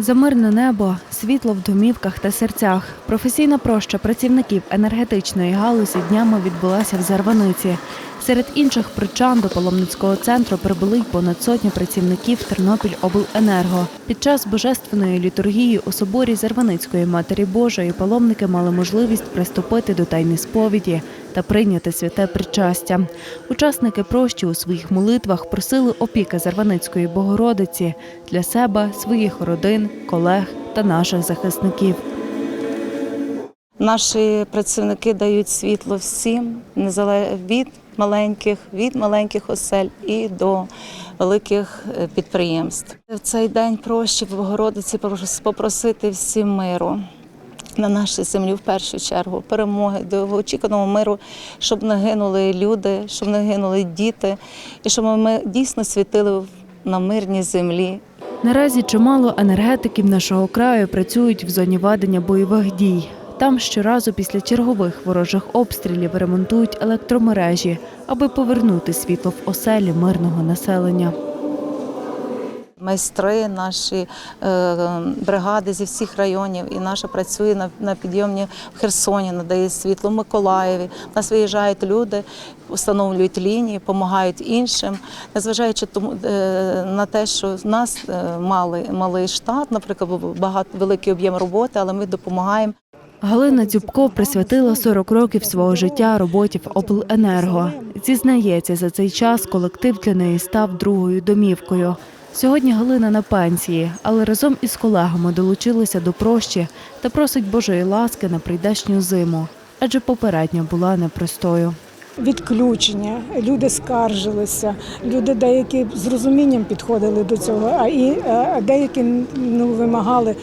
За мирне небо, світло в домівках та серцях. Професійна проща працівників енергетичної галузі днями відбулася в Зарваниці. Серед інших причан до паломницького центру прибули й понад сотню працівників Тернопільобленерго. Під час божественної літургії у соборі Зарваницької Матері Божої паломники мали можливість приступити до тайни сповіді та прийняти святе причастя. Учасники прощі у своїх молитвах просили опіки Зарваницької Богородиці для себе, своїх родин, колег та наших захисників. Наші працівники дають світло всім, від маленьких, від маленьких осель і до великих е, підприємств. В цей день проще в Богородиці прос- попросити всім миру. На нашій землі в першу чергу перемоги до очікуваного миру, щоб не гинули люди, щоб не гинули діти, і щоб ми дійсно світили на мирній землі, Наразі чимало енергетиків нашого краю працюють в зоні ведення бойових дій. Там щоразу після чергових ворожих обстрілів ремонтують електромережі, аби повернути світло в оселі мирного населення. Майстри, наші е, бригади зі всіх районів, і наша працює на, підйомні в Херсоні, надає світло в Миколаєві. У нас виїжджають люди, встановлюють лінії, допомагають іншим. Незважаючи е, на те, що в нас е, малий, малий штат, наприклад, багато великий об'єм роботи, але ми допомагаємо. Галина Дзюбко присвятила 40 років свого життя роботі в обленерго. Зізнається, за цей час колектив для неї став другою домівкою. Сьогодні Галина на пенсії, але разом із колегами долучилися до прощі та просить Божої ласки на прийдешню зиму, адже попередня була непростою. відключення. Люди скаржилися, люди деякі з розумінням підходили до цього, а і е, а деякі ну, вимагали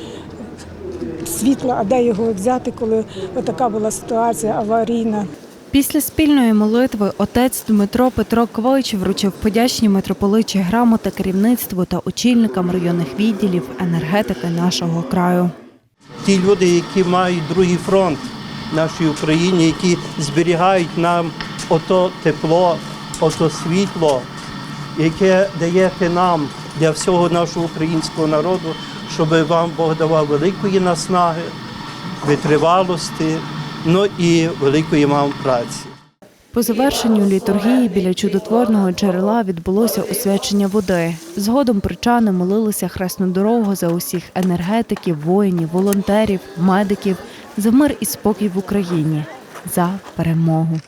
світла, а де його взяти, коли така була ситуація аварійна. Після спільної молитви отець Дмитро Петро Квойч вручив подячні митрополичі грамоти керівництву та очільникам районних відділів енергетики нашого краю. ті люди, які мають другий фронт в нашій Україні, які зберігають нам ото тепло, ото світло, яке даєте нам для всього нашого українського народу, щоб вам Бог давав великої наснаги, витривалості, ну і великої мав праці. По завершенню літургії біля чудотворного джерела відбулося освячення води. Згодом причани молилися хресну дорогу за усіх енергетиків, воїнів, волонтерів, медиків за мир і спокій в Україні, за перемогу.